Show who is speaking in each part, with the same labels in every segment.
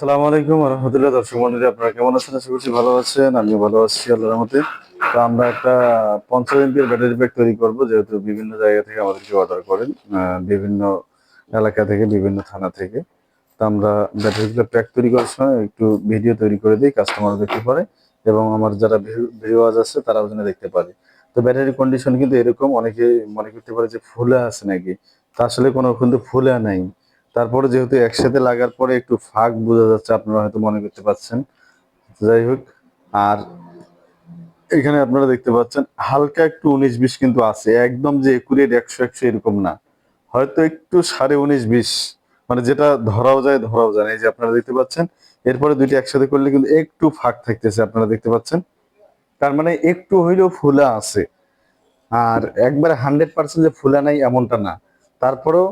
Speaker 1: আসসালামু আলাইকুম রহমতুল্লাহ। দর্শক মন্ডলী, আপনারা কেমন আছেন? আশা করছি ভালো আছেন, আমিও ভালো আছি, আল্লাহর রহমতে। তো আমরা একটা পঞ্চাশ এমপির ব্যাটারি প্যাক তৈরি করব, যেহেতু বিভিন্ন জায়গা থেকে আমাদেরকে অর্ডার করেন বিভিন্ন এলাকা থেকে, বিভিন্ন থানা থেকে। তো আমরা ব্যাটারিগুলো প্যাক তৈরি করার সময় একটু ভিডিও তৈরি করে দিই কাস্টমার দেখতে পারে এবং আমার যারা ভিউয়ার্স আছে, তারাও যেন দেখতে পারে। তো ব্যাটারি কন্ডিশন কিন্তু এরকম, অনেকে মনে করতে পারে যে ফুলে আছে নাকি। তা আসলে কোনো কিন্তু ফুলে নাই। তারপরে যেহেতু একসাথে লাগার পরে একটু ফাঁক বোঝা যাচ্ছে, আপনারা হয়তো মনে করতে পারছেন। যাই হোক, আর এখানে আপনারা দেখতে পাচ্ছেন, হালকা একটু উনিশ বিশ কিন্তু আছে। একদম যে একুরেট একশো একশো এরকম না। হয়তো একটু সাড়ে উনিশ বিশ মানে যেটা ধরাও যায় ধরাও যায় এই যে আপনারা দেখতে পাচ্ছেন, এরপরে দুইটি একসাথে করলে কিন্তু একটু ফাঁক থাকতেছে, আপনারা দেখতে পাচ্ছেন। তার মানে একটু হইলেও ফুলা আছে। আর একবারে হান্ড্রেড পার্সেন্ট যে ফুলা নাই, এমনটা না। তারপরেও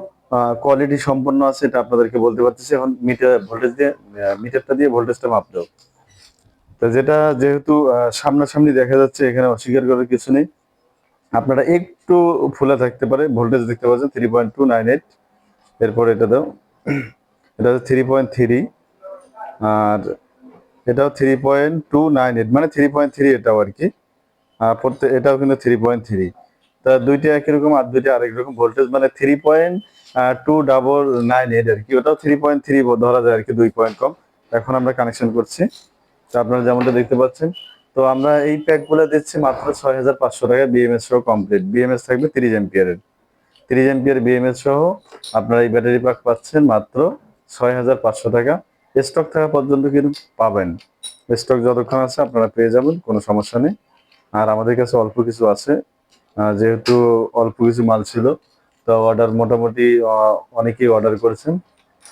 Speaker 1: কোয়ালিটি সম্পন্ন আছে, এটা আপনাদেরকে বলতে পারতেছি। এখন মিটার ভোল্টেজ দিয়ে মিটারটা দিয়ে ভোল্টেজটা মাপ দাও তো যেটা যেহেতু সামনাসামনি দেখা যাচ্ছে, এখানে অস্বীকার করার কিছু নেই। আপনারা একটু ফুলা থাকতে পারে ভোল্টেজ দেখতে পাচ্ছেন three point two nine eight এরপর এটা দাও। এটা হচ্ছে থ্রি পয়েন্ট থ্রি আর এটাও three point two nine eight মানে থ্রি পয়েন্ট থ্রি এটাও আর কি। প্রত্যেক, এটাও কিন্তু থ্রি পয়েন্ট থ্রি তা দুইটা একই রকম, আর দুইটা আরেক রকম ভোল্টেজ মানে three point two double nine eight আর কি। ওটাও থ্রি পয়েন্ট থ্রি ধরা যায় আর কি, দুই পয়েন্ট কম। এখন আমরা কানেকশন করছি। তো আপনারা যেমনটা দেখতে পাচ্ছেন, তো আমরা এই প্যাকগুলো দিচ্ছি মাত্র ছয় হাজার পাঁচশো টাকা বিএমএস সহ কমপ্লিট বিএমএস থাকবে তিরিশ এম্পিয়ারের। তিরিশ এম্পিয়ার বিএমএস সহ আপনারা এই ব্যাটারি প্যাক পাচ্ছেন মাত্র ছয় হাজার পাঁচশো টাকা। স্টক থাকা পর্যন্ত কিন্তু পাবেন। স্টক যতক্ষণ আছে আপনারা পেয়ে যাবেন, কোনো সমস্যা নেই। আর আমাদের কাছে অল্প কিছু আছে। যেহেতু অল্প কিছু মাল ছিল তো অর্ডার মোটামুটি অনেকেই অর্ডার করেছেন।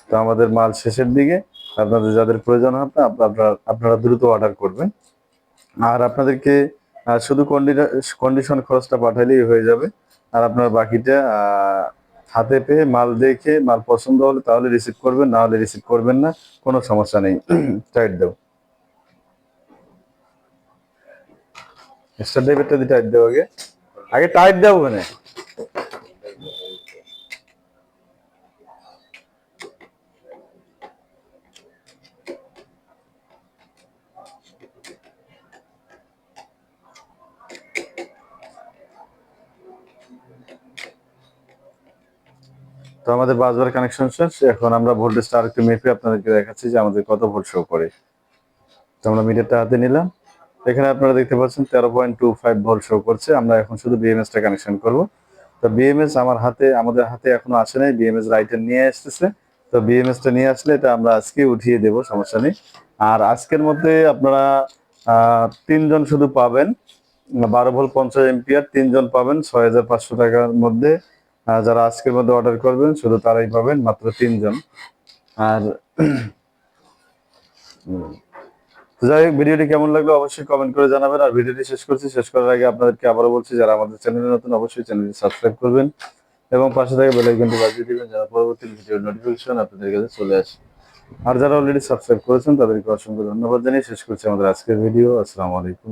Speaker 1: তো আমাদের মাল শেষের দিকে, আপনাদের যাদের প্রয়োজন হবে আপনারা আপনারা দ্রুত অর্ডার করবেন। আর আপনাদেরকে শুধু কন্ডিশন খরচটা পাঠাইলেই হয়ে যাবে। আর আপনার বাকিটা হাতে পেয়ে মাল দেখে, মাল পছন্দ হলে তাহলে রিসিভ করবেন, না হলে রিসিভ করবেন না, কোনো সমস্যা নেই। টাইট দাও স্টার ড্রাইভারটা দিয়ে টাইট দেবো আগে। আগে টাইট দেবো ওখানে তো আমাদের বাসবার কানেকশন শেষ। এখন আমরা ভোল্টেজটা আরেকটু মেপে আপনাদেরকে দেখাচ্ছি যে আমাদের কত ভোল্ট শো করে। তো আমরা মিটারটা হাতে নিলাম। এখানে আপনারা দেখতে পাচ্ছেন তেরো point two five volt show করছে। আমরা এখন শুধু বিএমএস টা কানেকশন করব। তো বিএমএস আমার হাতে, আমাদের হাতে এখনও আসে নাই। বিএমএস রাইটার নিয়ে আসতেছে। তো বিএমএস টা নিয়ে আসলে এটা আমরা আজকে উঠিয়ে দেব, সমস্যা নেই। আর আজকের মধ্যে আপনারা তিনজন শুধু পাবেন। বারো ভোল্ট পঞ্চাশ এমপিআর তিনজন পাবেন। ছয় হাজার পাঁচশো টাকার মধ্যে যারা আজকের মধ্যে অর্ডার করবেন, শুধু তারাই পাবেন, মাত্র তিনজন। আর যাই হোক, ভিডিওটি কেমন লাগল অবশ্যই কমেন্ট করে জানাবেন। আর ভিডিওটি শেষ করছি, শেষ করার আগে আপনাদেরকে আবারও বলছি, যারা আমাদের চ্যানেলে নতুন, অবশ্যই চ্যানেলটি সাবস্ক্রাইব করবেন এবং পাশে থেকে বেল আইকনটি বাজিয়ে দিবেন যারা পরবর্তী ভিডিওর নোটিফিকেশন আপনাদের কাছে চলে আসে। আর যারা অলরেডি সাবস্ক্রাইব করেছেন, তাদেরকে অসংখ্য ধন্যবাদ জানিয়ে শেষ করছি আমাদের আজকের ভিডিও আসসালামু আলাইকুম।